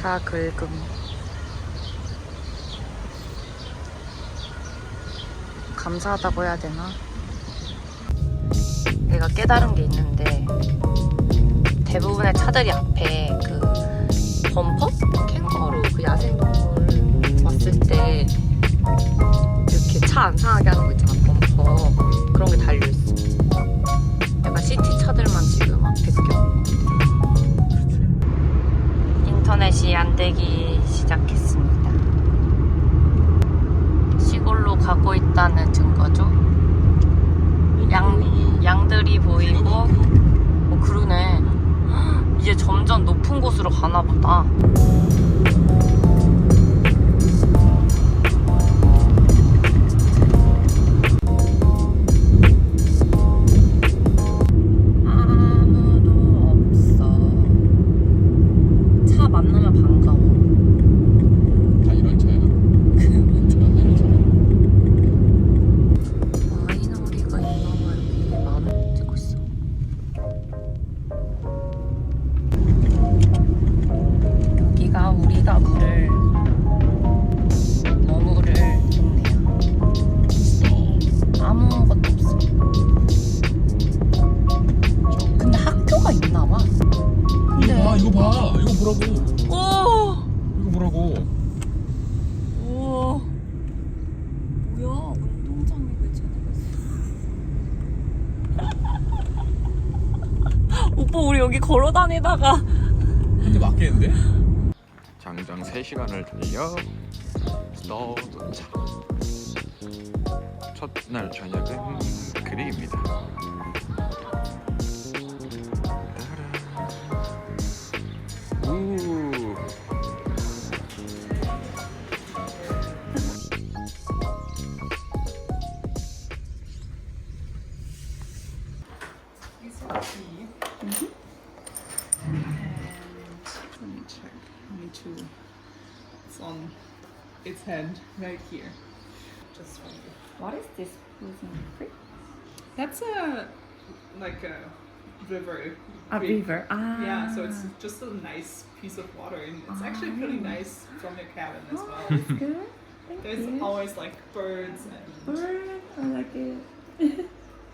긁고 옆차 긁음 감사하다고 해야 되나? 내가 깨달은 게 있는데 대부분의 차들이 앞에 도착. 첫날 저녁은 그릭입니다. That's a like a river. A creek. river. Ah. Yeah, so it's just a nice piece of water, and it's actually pretty nice from your cabin as Oh, well. that's good. Thank There's you. always like birds and Bird. I like it.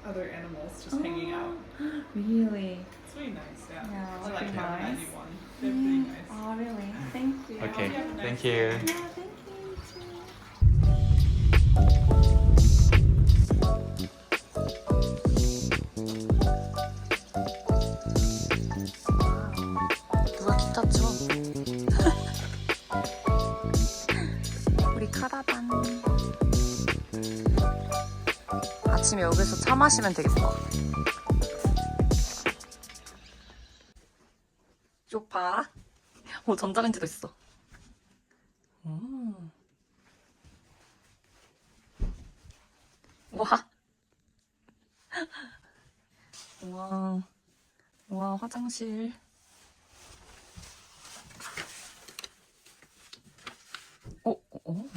other animals just hanging out. Really? It's really nice, yeah. Yeah, I like pretty having nice. anyone. They're pretty nice. Oh, really? Thank you. Okay, have a nice thank you. Yeah, thank 차 마시면 되겠다. 쪽 봐. 오, 전자레인지도 있어. 음. 와. 와. 와, 화장실. 어, 어, 어.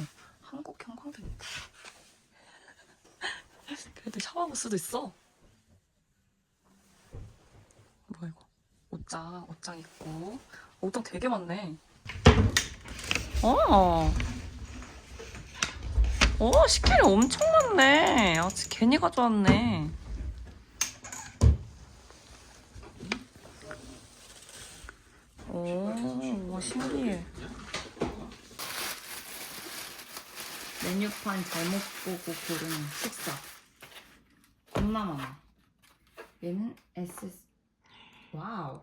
한국. 그래 도 샤워부스도 있어. 뭐야, 이거. 옷장, 옷장 있고. 옷장 되게 많네. 어. 어, 식혜이 엄청 많네. 아, 진짜 괜히 가져왔네. 오, 와, 신기해. 메뉴판 잘못 보고 고른 식사. 많아. 얘는 S, 와우.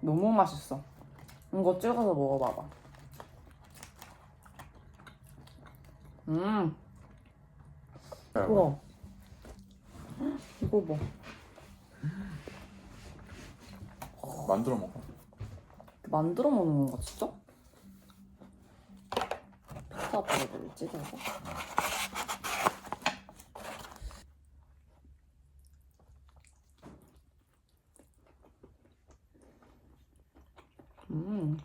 너무 맛있어. 이거 찍어서 먹어봐봐. 음. 우와. 이거 봐. 만들어 먹어. 만들어 먹는 건가 진짜? 피자 브레드를 찢어서? 음.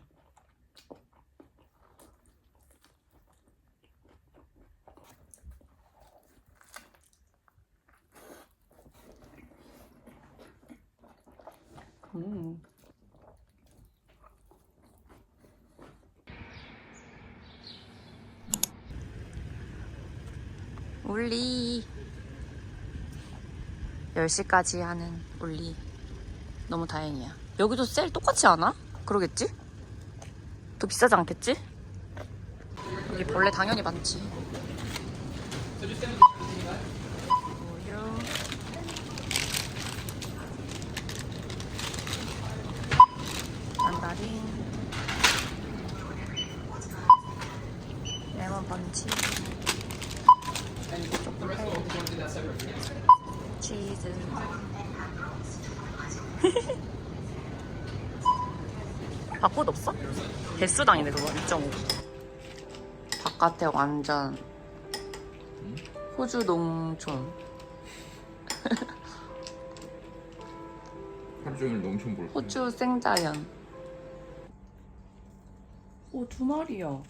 음. 올리 10시까지 하는 올리 너무 다행이야 여기도 셀 똑같지 않아? 그러겠지? 더 비싸지 않겠지? 여기 벌레 당연히 많지 우유 만다린 레몬 번치 치즈 바꽃 없어? 개수당이네 그거. 2.5 바깥에 완전 호주 농촌. 하루 종일 농촌 볼 거야. 호주 생자연. 오 두 마리야.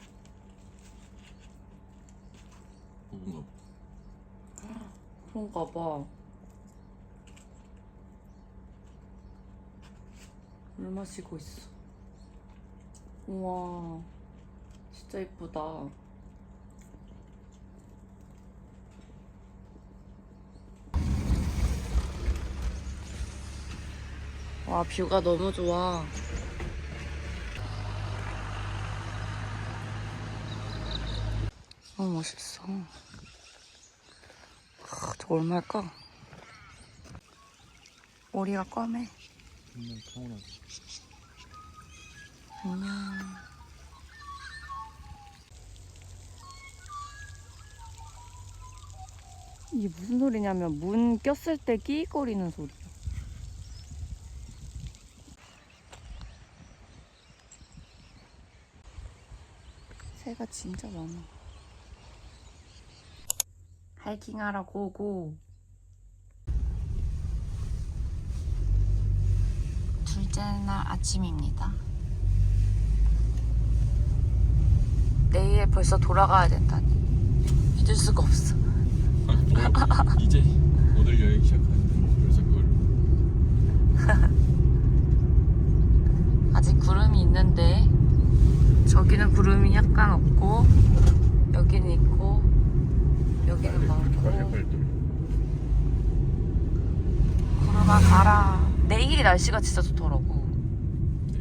부부가 그런가 봐. 물 마시고 있어. 우와 진짜 이쁘다. 와 뷰가 너무 좋아. 너무 멋있어. 아, 저거 얼마일까? 머리가 검해 정말. 안녕 이게 무슨 소리냐면 문 꼈을 때 끼익거리는 소리야 새가 진짜 많아 하이킹하러 고고 둘째 날 아침입니다. 내일 벌써 돌아가야 된다니 믿을 수가 없어. 아, 이제 오늘 여행 시작하는데 벌써 그걸. 아직 구름이 있는데 저기는 구름이 약간 없고 여기는 있고 여기는 많고 활활돌. 구름아 가라. 내일이 날씨가 진짜 좋더라고. 네.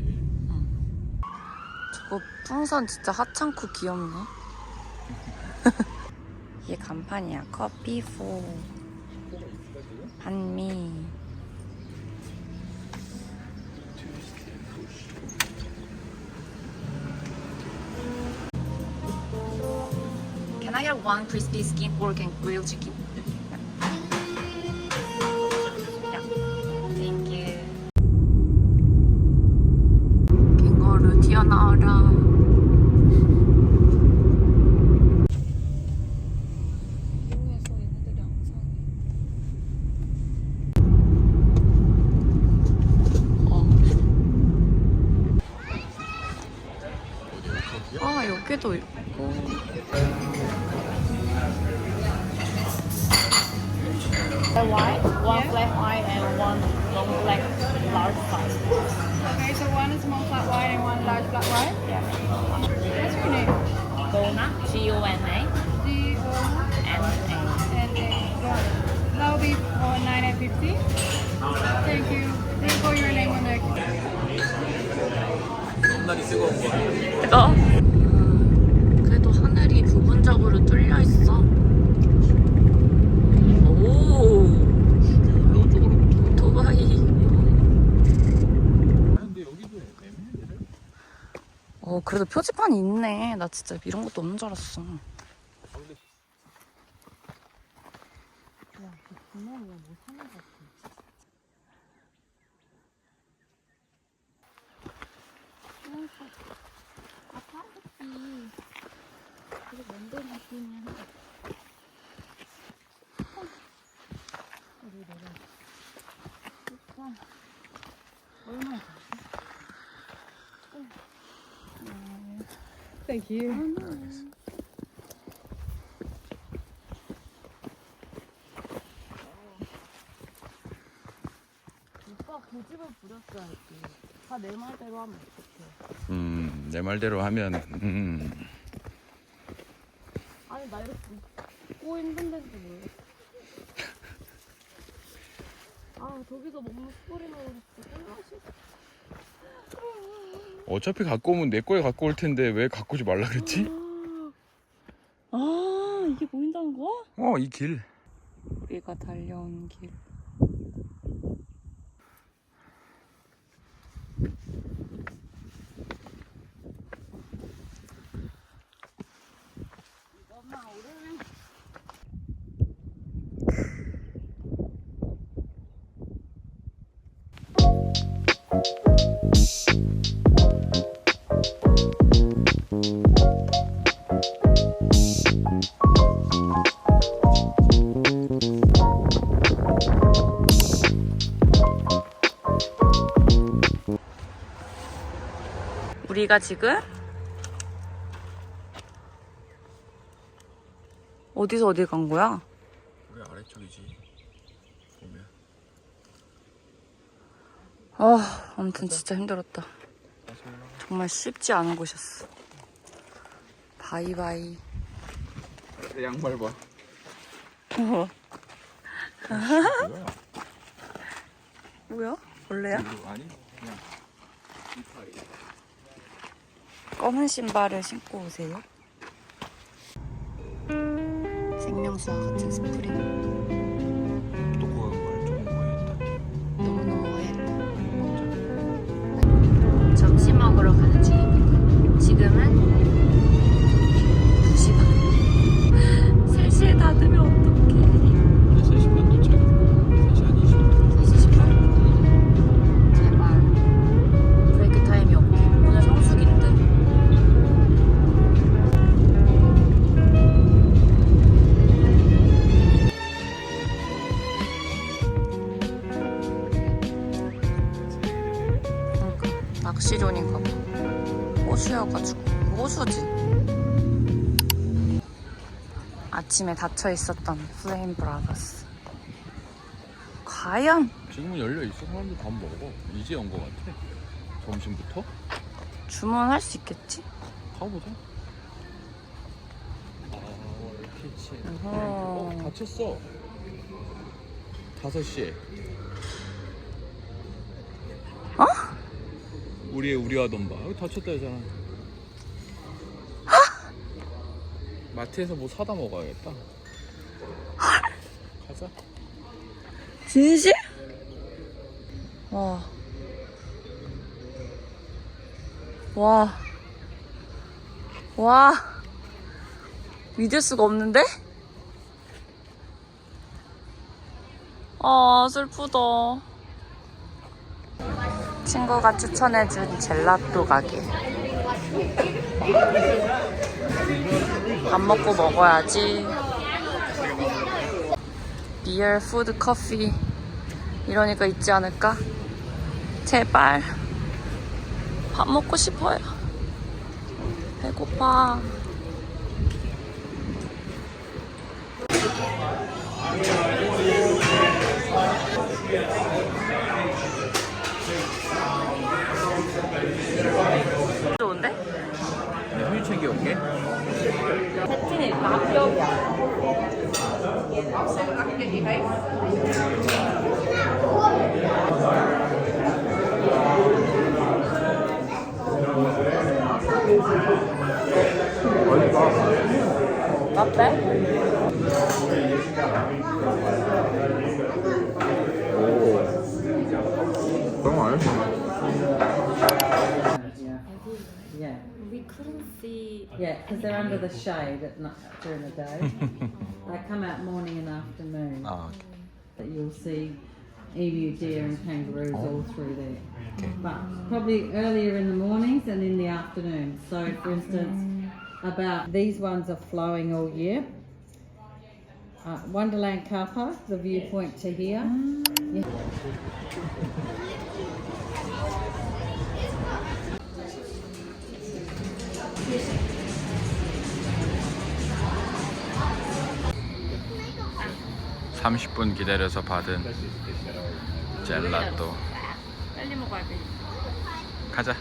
저거 풍선 진짜 하찮고 귀엽네. 이게 간판이야. 커피 포 한미. One crispy skin pork and grilled chicken? long black large size. Okay, so one is small flat white and one large flat white. Yeah. What's your name? Dona, G-O-N-A, D O N-A. N A. That will be for nine and fifty. Thank you. Please call your name on the. 겁나게 뜨거운 거. 이거 그래도 표지판이 있네. 나 진짜 이런 것도 없는 줄 알았어. Thank you. 오빠 고집을 부렸어야지. 다 내 말대로 하면 어떡해. 음, 내 말대로 하면 음. 아니 나 이렇게 웃고 힘든 데도 몰랐어. 아 저기서 먹는 스토리만 진짜 꿀맛이 어차피 갖고 오면 내 거에 갖고 올 텐데 왜 갖고 오지 말라 그랬지? 아 이게 보인다는 거야? 어, 이 길. 우리가 달려온 길. 우리가 지금 어디서 어디 간 거야? 우리 아래쪽이지. 보면. 아, 아무튼 진짜 힘들었다. 정말 쉽지 않은 곳이었어. 바이바이. 내 양말 봐. 어, 뭐야? 뭐야? 원래야? 아니? 그냥 이파이. 검은 신발을 신고 오세요. 생명수와 같은 스프링. 아침에 닫혀 있었던 플레임 브라더스. 과연 지금은 열려 있어. 사람들 밥 먹어. 이제 온 거 같아. 점심부터? 주문할 수 있겠지? 가보자. 아, 키친. 어, 닫혔어. 5시에. 어? 우리 우리 하던 바. 여기 닫혔다 했잖아. 마트에서 뭐 사다 먹어야겠다. 가자. 진실? 와. 와. 와. 믿을 수가 없는데? 아, 슬프다. 친구가 추천해준 젤라또 가게. 밥 먹고 먹어야지. 비열, 푸드, 커피. 이러니까 있지 않을까? 제발. 밥 먹고 싶어요. 배고파. 좋은데? 내 휴일 챙겨올게. 세팅이 합격이야. Not bad. Yeah, couldn't see. yeah, because they're under the shade at night during the day. they come out morning and afternoon. Ah, 아, That you'll see emu, deer, and kangaroos all oh. through there. Okay. But probably earlier in the mornings and in the afternoon. So, for instance, mm. about these ones are flowing all year. Uh, Wonderland car park, the viewpoint to here. Mm. Yeah. 30분 기다려서 받은 젤라또. 빨리 먹어야 돼. 가자.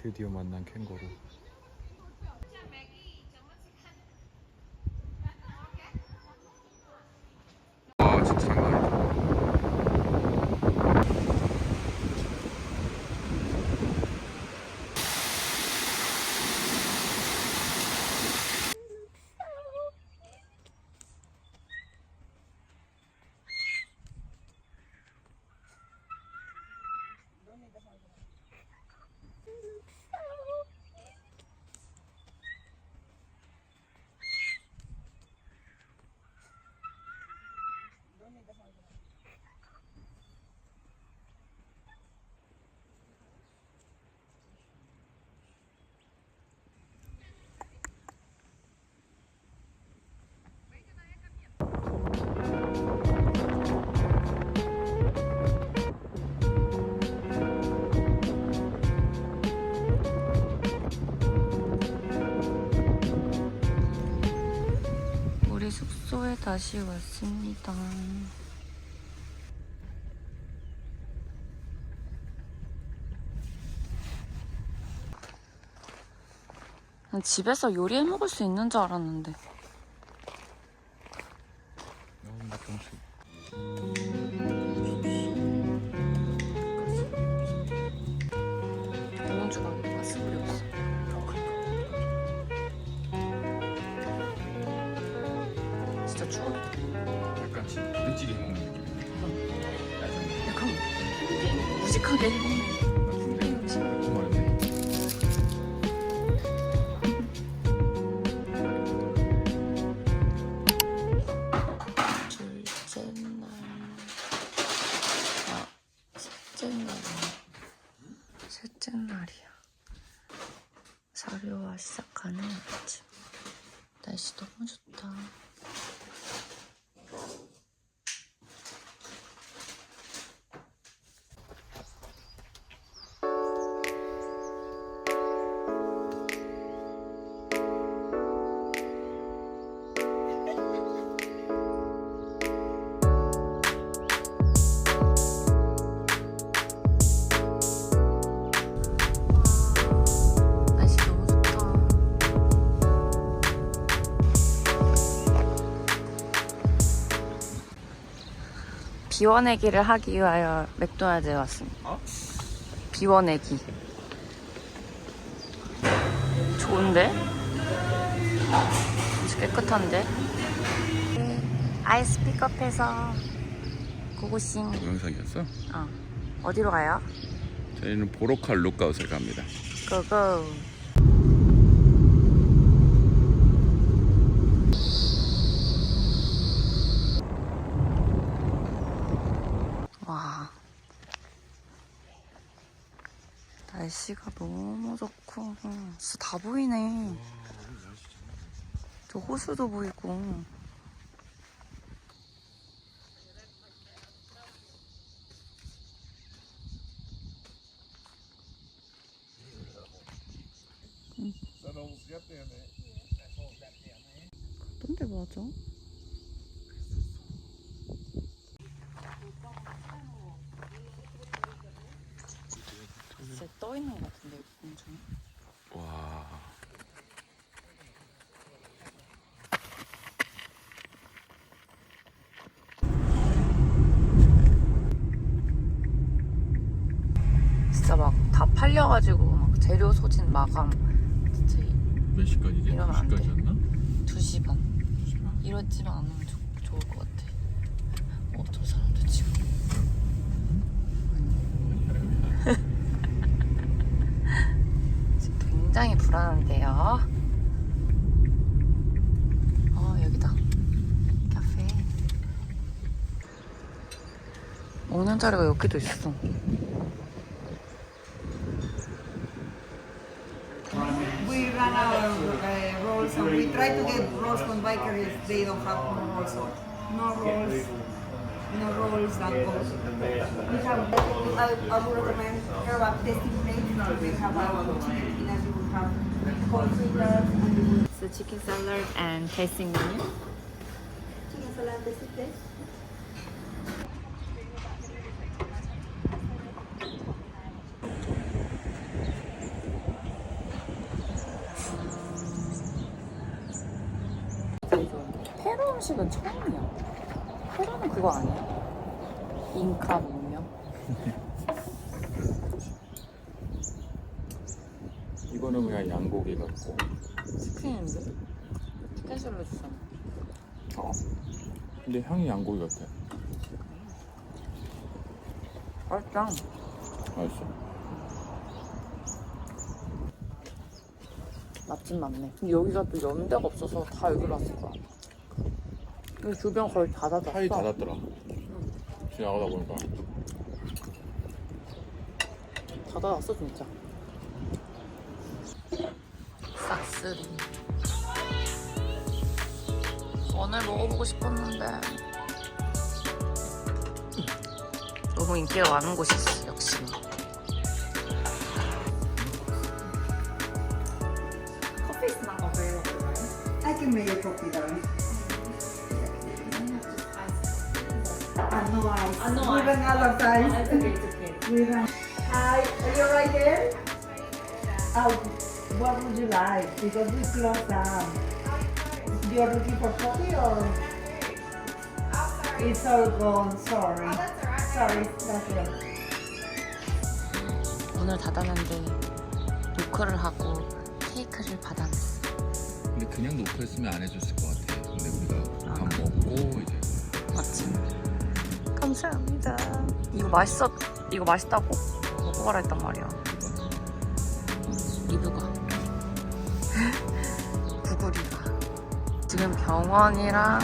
드디어 만난 캥거루 다시 왔습니다. 난 집에서 요리해 먹을 수 있는 줄 알았는데. 나 추워. 약간 일찍 해먹는 느낌 약간 무식하게 비워내기를 하기 위하여 맥도날드에 왔습니다. 비워내기. 좋은데? 아주 깨끗한데? 아이스 픽업해서 고고싱. 동영상이었어? 어. 어디로 가요? 저희는 보로칼 룩아웃을 갑니다 고고. 와. 날씨가 너무 좋고, 응, 진짜 다 보이네. 저 호수도 보이고. 어떤데 맞아? 떠 있는 것 같은데 엄청. 와 진짜 막 다 팔려가지고 막 재료 소진 마감 진짜 몇 시까지지? 이러면 안. 2시까지였나? 두 시간 이러지만 않으면 좋, 좋을 것 같아. 어, 저 사람들 지금 지금 굉장히 불안한데요. 어 여기다 카페. 자리가 여기도 있어. We run our uh, rolls and we try to get rolls from bakeries. They don't have no rolls. No rolls, no rolls that go. We have, I, I would recommend have a tasting plate. We have our chicken and we have corn fritters So chicken salad and tasting menu. chicken salad tasting plate. 페루 음식은 처음이야. 페루는 그거 아니야? 잉카 문명? 이거는 그냥 양고기 같고. 치킨인데? 치킨 샐러드 주잖아. 어. 근데 향이 양고기 같아. 맛있다. 맛있어. 맛집 맞네. 근데 여기가 또 연대가 없어서 다 여기로 왔을 거야. 여기 주변 거의 다 닫았어. 타이 닫았더라. 지나가다 보니까. 다 닫았어 진짜. 싹스리. 오늘 먹어보고 싶었는데 너무 인기가 많은 곳이 있어 역시. Is not available, right? I can make a coffee, darling. And no ice. And no we run out of ice. we run. Hi, are you right there? Oh, what would you like? Because we close down. You're looking for coffee or? It's all gone. Sorry. Sorry, that's it. 문을 닫았는데 노크를 하고 케이크를 받았어. 근데 그냥 노크했으면 안 해줬을 것 같아. 감사합니다. 이거 맛있어. 이거 맛있다고 먹고 가라 했단 말이야. 리뷰가. 구글이가. 지금 병원이랑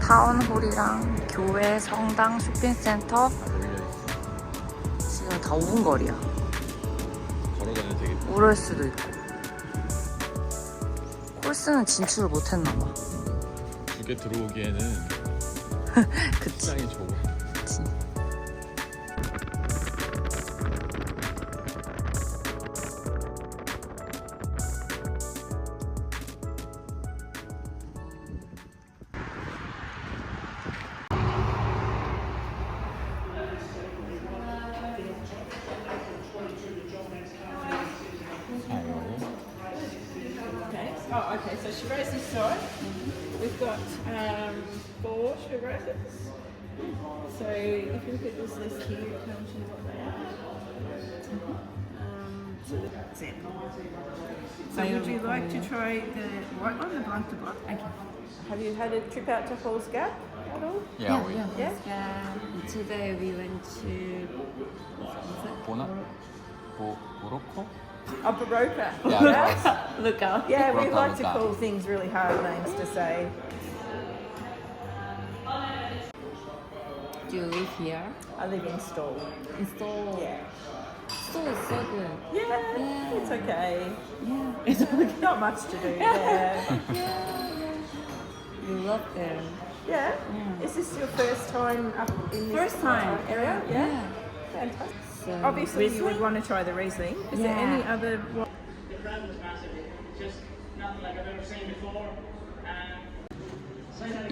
타운홀이랑 교회, 성당, 쇼핑센터. 지금 다 5분 거리야. 걸어 다녀도 되겠다. 오를 수도 있고. 콜스는 진출을 못했나 봐. 두 개 들어오기에는 그치. 시장이 좁아. We've got um, four sugars. So if you look at this list here, it tells you what they are. Um, so that's it. So would you like to try the white one, the blanc de blanc? Okay. Have you had a trip out to Falls Gap at all? Yeah, we yeah. yeah. yeah. Today we went to. What's it? Bona? 코? Oh, Baroka. Yeah, Look out. Yeah, we Baroka like to Luka. call things really hard names to say. Do you live here? I live in Stall. Install. Yeah. Install is so good. Yeah, it's okay. Yeah. It's okay. not much to do there. Yeah. You love there. Yeah. Is this your first time up in this First time. area? Yeah. Fantastic. So, Obviously, you would Riesling? want to try the Riesling. Is there Yeah. any other? wa-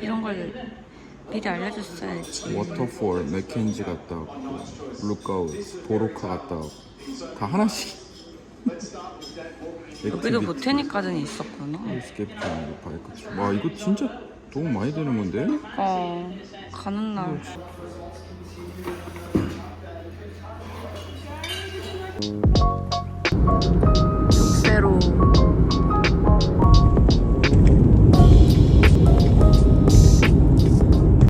이런 걸 미리 알려줬어야지. 워터폴, 맥켄지 갔다 왔고, 루카우스, 보로카 갔다 왔고, 다 하나씩. 여기도 보테니까지는 있었구나. 스케이프 바이크. 와 이거 진짜 돈 많이 드는 건데? 어, 가는 날.